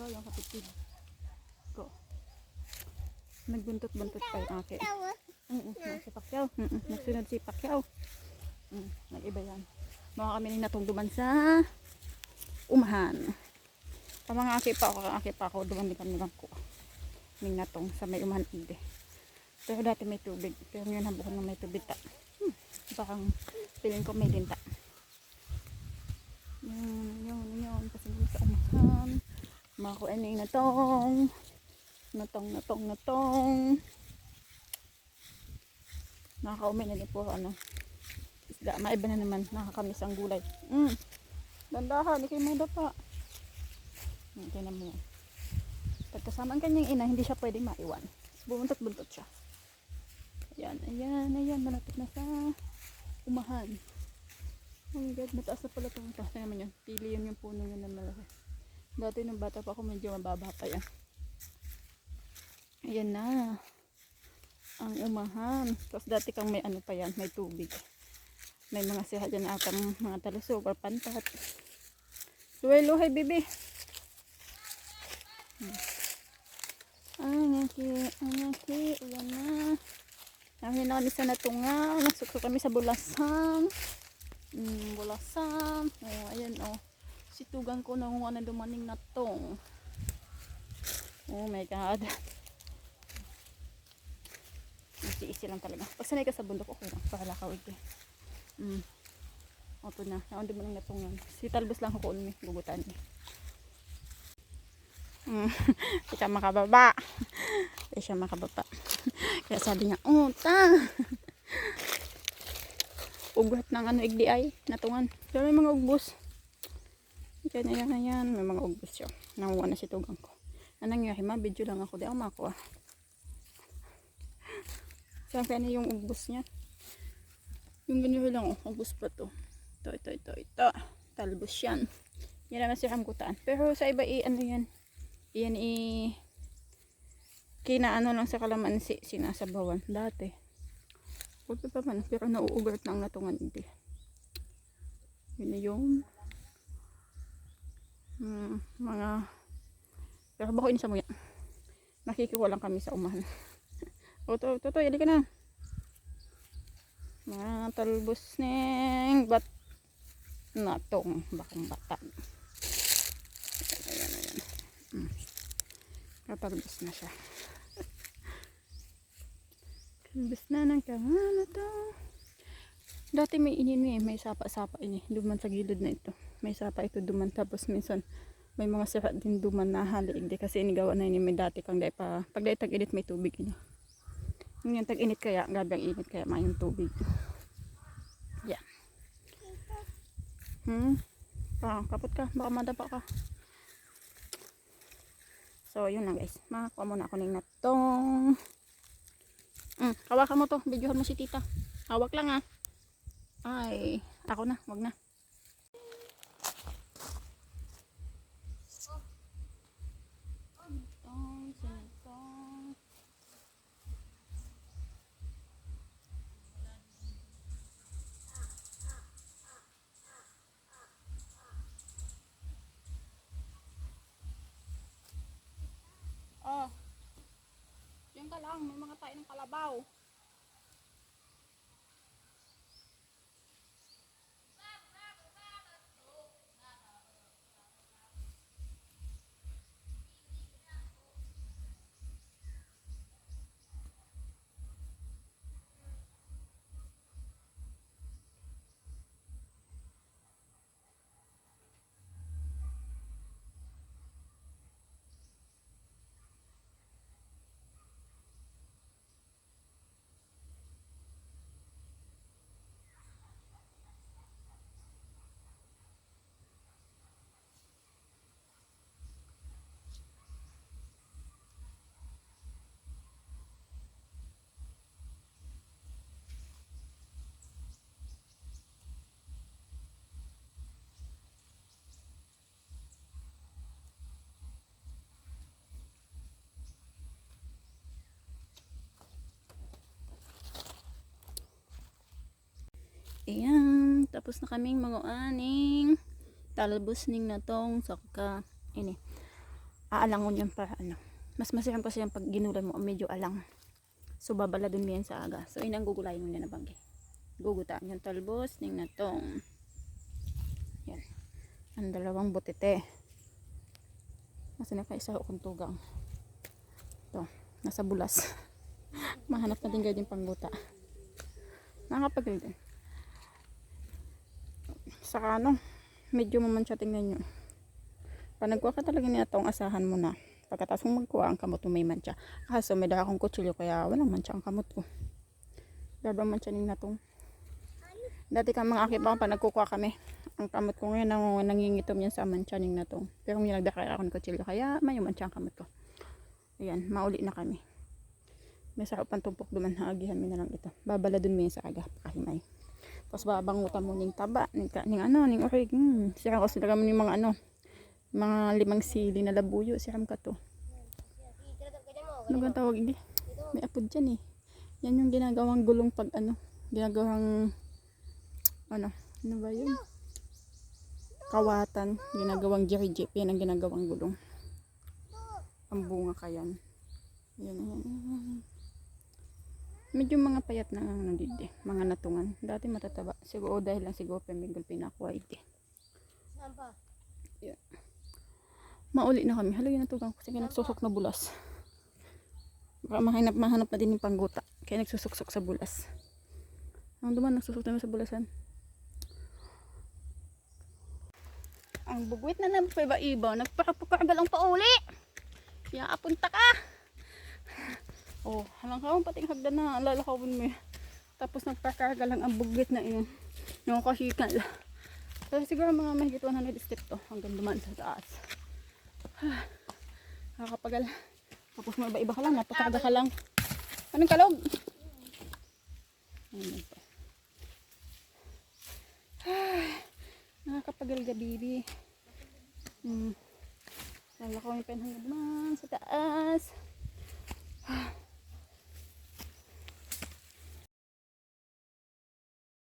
din ko yung kapitid ko. Nagbuntot-buntot pa yung ake. Mm si Pacquiao. Mm Nagsunod si Pacquiao. Mm, nag-iba yan. Mga kami ni natungduman sa umahan. Sa mga aki pa ako, aki pa ako, duman din kami lang ko. May natong sa may umahan hindi. Pero dati may tubig. Pero ngayon habukan na may tubig ta. Hmm, parang feeling ko may linta. Yun, yun, yun. Kasi sa umahan. Mga kuening natong. Natong, natong, natong. Nakakaumay na po ano. Isda, maiba na naman. Nakakamis ang gulay. Mm. Dandahan, may dapa. Hmm, Tingnan mo. Pagkasama ang kanyang ina, hindi siya pwede maiwan. Bumuntot-buntot siya. Ayan, ayan, ayan. Malapit na sa umahan. Oh my god, mataas na pala ito. Tingnan mo yun. Pili yun yung puno yun na malaki. Dati nung bata pa ako, medyo mababa pa yan. Ayan na. Ang umahan. Tapos dati kang may ano pa yan, may tubig. May mga siha dyan atang mga talusog or pantat. Luhay-luhay, bibi. Hmm. Ang aki, ang aki, ulan na. Nahin na kami sa natunga. Nagsukso kami sa bulasang. Mm, bulasang. Oh, ayan oh. Situgan ko kung ano dumaning na tong. Oh my god. Easy-easy lang talaga. Pag sanay ka sa bundok, okay lang. Para ka ito. Mm. Oto na. Naon di mo lang natungan. Si talbos lang ako mi. Gugutan ni. Mm. Siya makababa. Di siya makababa. Kaya sabi niya, oh. Ugat ng ano, igdi ay. Natungan. May mga ugbos. Yan, ayan, ayan. May mga ugbos siya. Nakuha na si tugang ko. Anong nangyari ma? Video lang ako. Di ako makuha. Saan kaya na yung ugbos niya? Yung ganyan lang, oh. Ugbos pa to. Ito, ito, ito, ito. Talbos yan. Yan naman si rambutan. Pero sa iba, i, ano yan? Yan, i... Kinaano lang sa kalamansi, sinasabawan. Dati. Huwag pa man, pero nauugat na ang natungan hindi. Yun na yung hmm, mga pero bako ini sa muya. Nakikiwa lang kami sa umahan. o to, to, to, ka na. Mga talbos ng bat natong bakang batan. Ayan, ayan. Hmm. Katalbos na siya. Kalbos na ng kamana to. Dati may inini eh, may sapa-sapa ini. Duman sa gilid na ito. May sapa ito duman. Tapos minsan may mga sira din duman na halig. Di kasi inigawa na ini may dati kang pa. Pag dahil tag-init may tubig ini. Yung tag-init kaya, gabi ang init kaya may yung tubig. Yan. Hmm? Ah, kapot ka. Baka madapa ka. So, yun lang guys. Makakuha muna ako ng natong. Mm, hawakan mo to. Videohan mo si tita. Hawak lang ah. Ay, ako na. Wag na. Sinitong, sinitong. Oh. Diyan ka lang, may mga tayo ng kalabaw. Ayan, tapos na kaming mga aning talbos ning natong saka ini. aalangon yun para ano. Mas masarap kasi yung pag ginulan mo, medyo alang. So, babaladon mo yan sa aga. So, yun ang gugulayin mo na nabanggi. Gugutaan yung talbos, ning natong. Yan. Ang dalawang butete. Nasa na kaisa akong tugang. Ito, nasa bulas. Mahanap natin din pangguta. Nakapagil din. Saka ano, medyo maman siya tingnan nyo. Pag nagkuha ka talaga niya itong asahan mo na. Pagkatapos mong magkuha ang kamot mo may mancha. Kaso may dala akong kutsilyo kaya walang mancha ang kamot ko. Gabang mancha ning natong. Dati ka mga akip ako nagkukuha kami. Ang kamot ko ngayon nang, nangingitom yan sa mancha ning natong. Pero may nagdakay ako ng kutsilyo kaya may mancha ang kamot ko. Ayan, mauli na kami. May sarap tumpok duman haagihan mo na lang ito. Babaladun mo yan sa aga, pakahimay. Tapos babangutan mo ning taba, ning, ka- ning ano, ning urig. Hmm, siram ko sila mo ning mga ano, mga limang sili na labuyo, siram ka to. Ano bang tawag hindi? May apod dyan eh. Yan yung ginagawang gulong pag ano, ginagawang, ano, ano ba yun? Kawatan, ginagawang jeep yan ang ginagawang gulong. Ang bunga kayan. Yan, yan, yan. Medyo mga payat na ang nandito eh. Mga natungan. Dati matataba. Siguro dahil lang siguro pamigol pinakuha ite. Saan pa? Mauli na kami. Hala yun natugang ko. Sige nagsusok na bulas. Baka mahanap, mahanap na din yung pangguta. Kaya nagsusuksok sa bulas. Ang duman nagsusok na sa bulasan. Ang bugwit na naman pa iba-iba. Nagpakapakargal ang pauli. Kaya apunta ka. Oh, halang ka pating hagdan na. Alala ka mo eh. Tapos nagpakarga lang ang bugwit na iyon. Yung kasikal. So, siguro mga mahigit 100 step to. Hanggang duman sa taas. Nakakapagal. Tapos may iba-iba ka lang, napakarga ka lang. Anong kalog? Ayun pa. Nakakapagal ka, baby. Hmm. Lalakaw yung pen hanggang duman sa taas.